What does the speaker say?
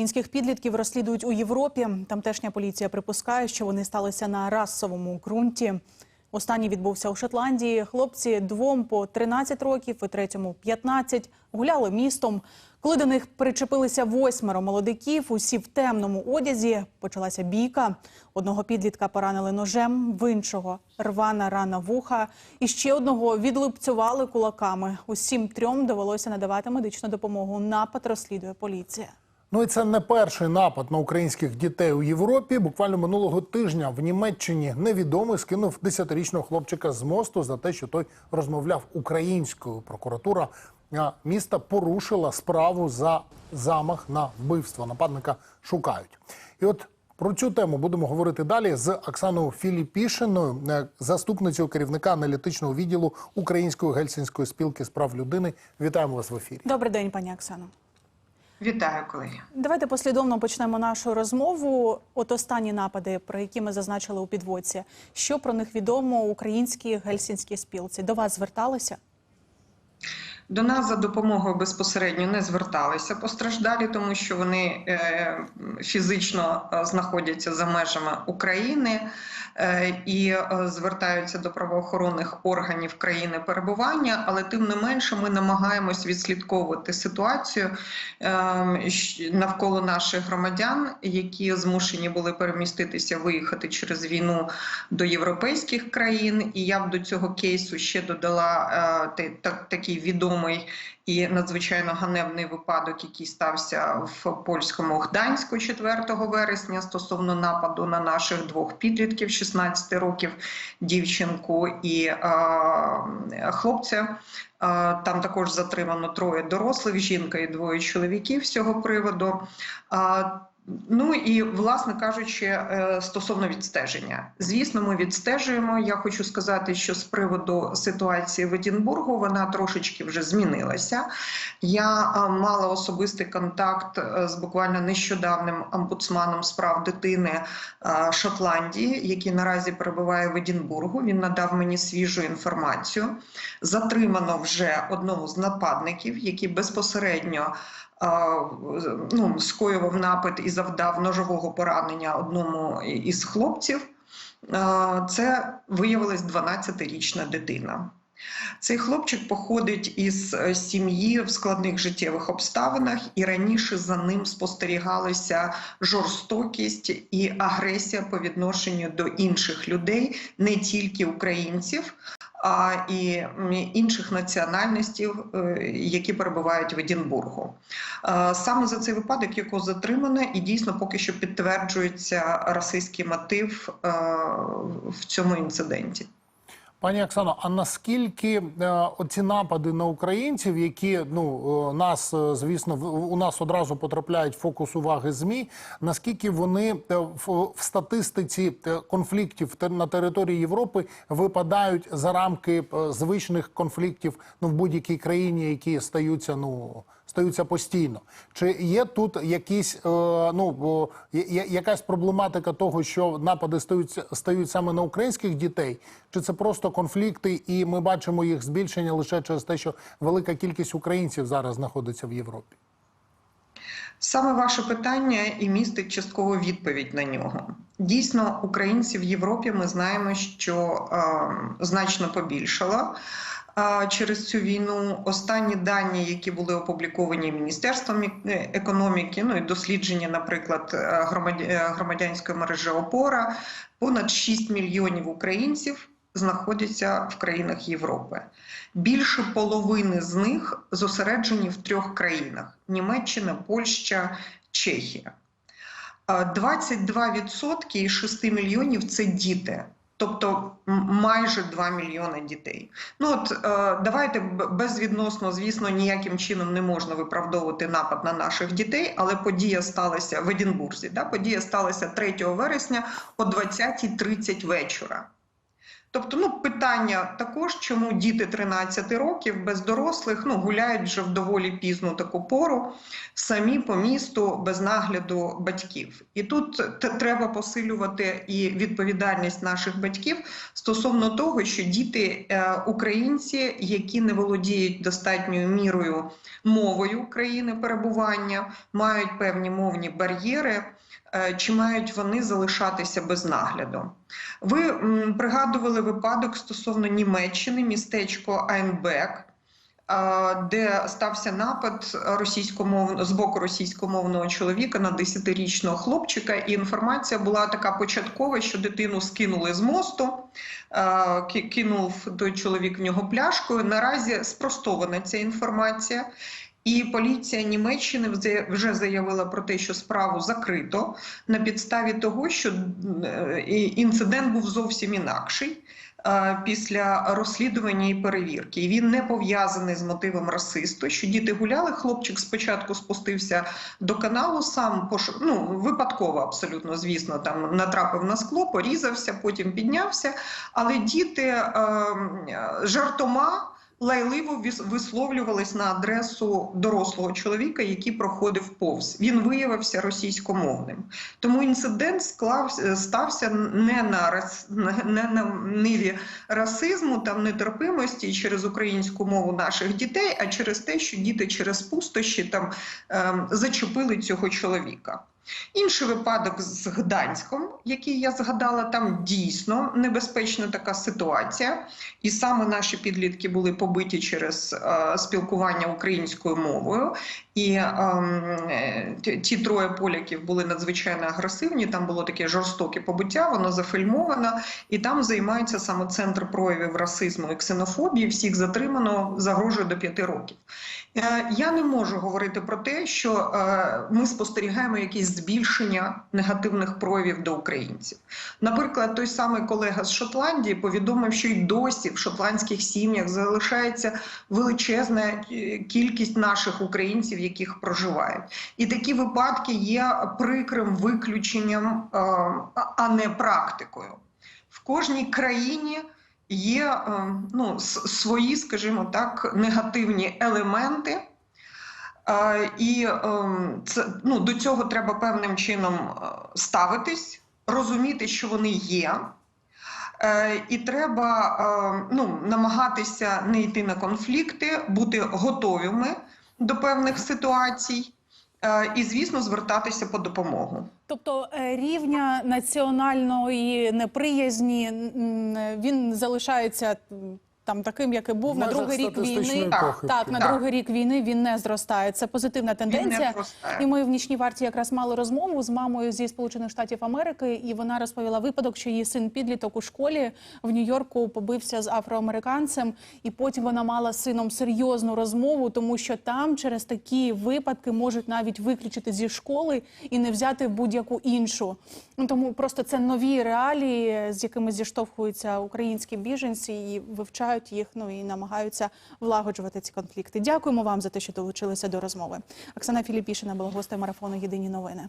Українських підлітків розслідують у Європі. Тамтешня поліція припускає, що вони сталися на расовому ґрунті. Останній відбувся у Шотландії. Хлопці двом по 13 років і третьому 15 гуляли містом. Коли до них причепилися восьмеро молодиків, усі в темному одязі, почалася бійка. Одного підлітка поранили ножем, в іншого рвана рана вуха. І ще одного відлупцювали кулаками. Усім трьом довелося надавати медичну допомогу. Напад розслідує поліція. Ну і це не перший напад на українських дітей у Європі. Буквально минулого тижня в Німеччині невідомий скинув 10-річного хлопчика з мосту за те, що той розмовляв українською. Прокуратура міста порушила справу за замах на вбивство. Нападника шукають. І от про цю тему будемо говорити далі з Оксаною Філіпішиною, е, заступницею керівника аналітичного відділу Української гельсінської спілки з прав людини. Вітаємо вас в ефірі. Добрий день, пані Оксано. Вітаю, колеги. Давайте послідовно почнемо нашу розмову. От останні напади, про які ми зазначили у підводці. Що про них відомо українській гельсінській спілці? До вас зверталися? До нас за допомогою безпосередньо не зверталися постраждалі, тому що вони е, фізично е, знаходяться за межами України е, і звертаються до правоохоронних органів країни перебування. Але тим не менше, ми намагаємось відслідковувати ситуацію навколо наших громадян, які змушені були переміститися, виїхати через війну до європейських країн. І я б до цього кейсу ще додала такий відомий і надзвичайно ганебний випадок, який стався в польському Гданську 4 вересня стосовно нападу на наших двох підлітків 16 років, дівчинку і е, хлопця. Е, Там також затримано троє дорослих, жінка і двоє чоловіків з цього приводу. Ну і власне кажучи, е, стосовно відстеження, звісно, ми відстежуємо. Я хочу сказати, що з приводу ситуації в Едінбургу вона трошечки вже змінилася. Я е, мала особистий контакт е, з буквально нещодавним омбудсманом з прав дитини Шотландії, який наразі перебуває в Едінбургу. Він надав мені свіжу інформацію. Затримано вже одного з нападників, який безпосередньо ну, скоював напад і завдав ножового поранення одному із хлопців. Це виявилась 12-річна дитина. Цей хлопчик походить із е, сім'ї в складних життєвих обставинах, і раніше за ним спостерігалася жорстокість і агресія по відношенню до інших людей, не тільки українців, а і інших національностей, е, які перебувають в Едінбургу. Е, Саме за цей випадок його затримано, і дійсно поки що підтверджується російський мотив е, в цьому інциденті. Пані Оксано, а наскільки е, оці напади на українців, які ну е, нас, е, звісно, в- у нас одразу потрапляють фокус уваги змі, наскільки вони е, в, в статистиці конфліктів на території Європи випадають за рамки звичних конфліктів ну в будь-якій країні, які стаються ну стаються постійно. Чи є тут якісь е, ну я- якась проблематика того, що напади стають, стають саме на українських дітей, чи це просто конфлікти, і ми бачимо їх збільшення лише через те, що велика кількість українців зараз знаходиться в Європі? Саме ваше питання і містить часткову відповідь на нього. Дійсно, українців в Європі ми знаємо, що е, значно побільшало. е, Через цю війну останні дані, які були опубліковані Міністерством е, економіки, ну і дослідження, наприклад, е, громадянської мережі ОПОРА, понад 6 мільйонів українців знаходяться в країнах Європи. Більше половини з них зосереджені в трьох країнах: Німеччина, Польща, Чехія. А 22% із 6 мільйонів це діти. Тобто майже 2 мільйони дітей. Ну от е, давайте безвідносно, звісно, ніяким чином не можна виправдовувати напад на наших дітей, але подія сталася в Едінбурзі. Да? Подія сталася 3 вересня о 20.30 вечора. Тобто, ну питання також, чому діти 13 років без дорослих ну гуляють вже в доволі пізну таку пору, самі по місту без нагляду батьків. І тут треба посилювати і відповідальність наших батьків стосовно того, що діти е, українці, які не володіють достатньою мірою мовою країни перебування, мають певні мовні бар'єри. Е, Чи мають вони залишатися без нагляду? Ви пригадували випадок стосовно Німеччини, містечко Айнбек, де стався напад російськомовно з боку російськомовного чоловіка на 10-річного хлопчика. І інформація була така початкова, що дитину скинули з мосту, кинув той чоловік в нього пляшкою. Наразі спростована ця інформація. І поліція Німеччини вже- заявила про те, що справу закрито на підставі того, що е, інцидент був зовсім інакший е, після розслідування і перевірки. Він не пов'язаний з мотивом расисту, що діти гуляли. Хлопчик спочатку спустився до каналу, сам пош... ну, випадково абсолютно, звісно, там натрапив на скло, порізався, потім піднявся. Але діти е, жартома. Лайливо висловлювались на адресу дорослого чоловіка, який проходив повз. Він виявився російськомовним. Тому інцидент склався стався не на не на ниві расизму та нетерпимості через українську мову наших дітей, а через те, що діти через пустощі там ем, зачепили цього чоловіка. Інший випадок з Гданськом, який я згадала, там дійсно небезпечна така ситуація, і саме наші підлітки були побиті через е, спілкування українською мовою. І е, ті- троє поляків були надзвичайно агресивні. Там було таке жорстоке побиття, воно зафільмовано, і там займається саме центр проявів расизму і ксенофобії. Всіх затримано загрожує до п'яти років. Е, Я не можу говорити про те, що е, ми спостерігаємо якісь збільшення негативних проявів до українців. Наприклад, той самий колега з Шотландії повідомив, що й досі в шотландських сім'ях залишається величезна е, кількість наших українців, яких проживають. І такі випадки є прикрим виключенням, а не практикою. В кожній країні є е, ну, свої, скажімо так, негативні елементи. Е, І е, це, ну, до цього треба певним чином ставитись, розуміти, що вони є. І треба ну, намагатися не йти на конфлікти, бути готовими до певних ситуацій і, звісно, звертатися по допомогу. Тобто е, рівня національної неприязні він залишається там таким, як і був на другий рік війни. похибки. Так, на Так. другий рік війни він не зростає. Це позитивна тенденція. І ми в нічній варті якраз мали розмову з мамою зі Сполучених Штатів Америки, і вона розповіла випадок, що її син підліток у школі в Нью-Йорку побився з афроамериканцем, і потім вона мала з сином серйозну розмову, тому що там через такі випадки можуть навіть виключити зі школи і не взяти будь-яку іншу. Ну тому просто це нові реалії, з якими зіштовхуються українські біженці, і вивчають вивчають їх, ну і намагаються влагоджувати ці конфлікти. Дякуємо вам за те, що долучилися до розмови. Оксана Філіпішина була гостем марафону Єдині новини.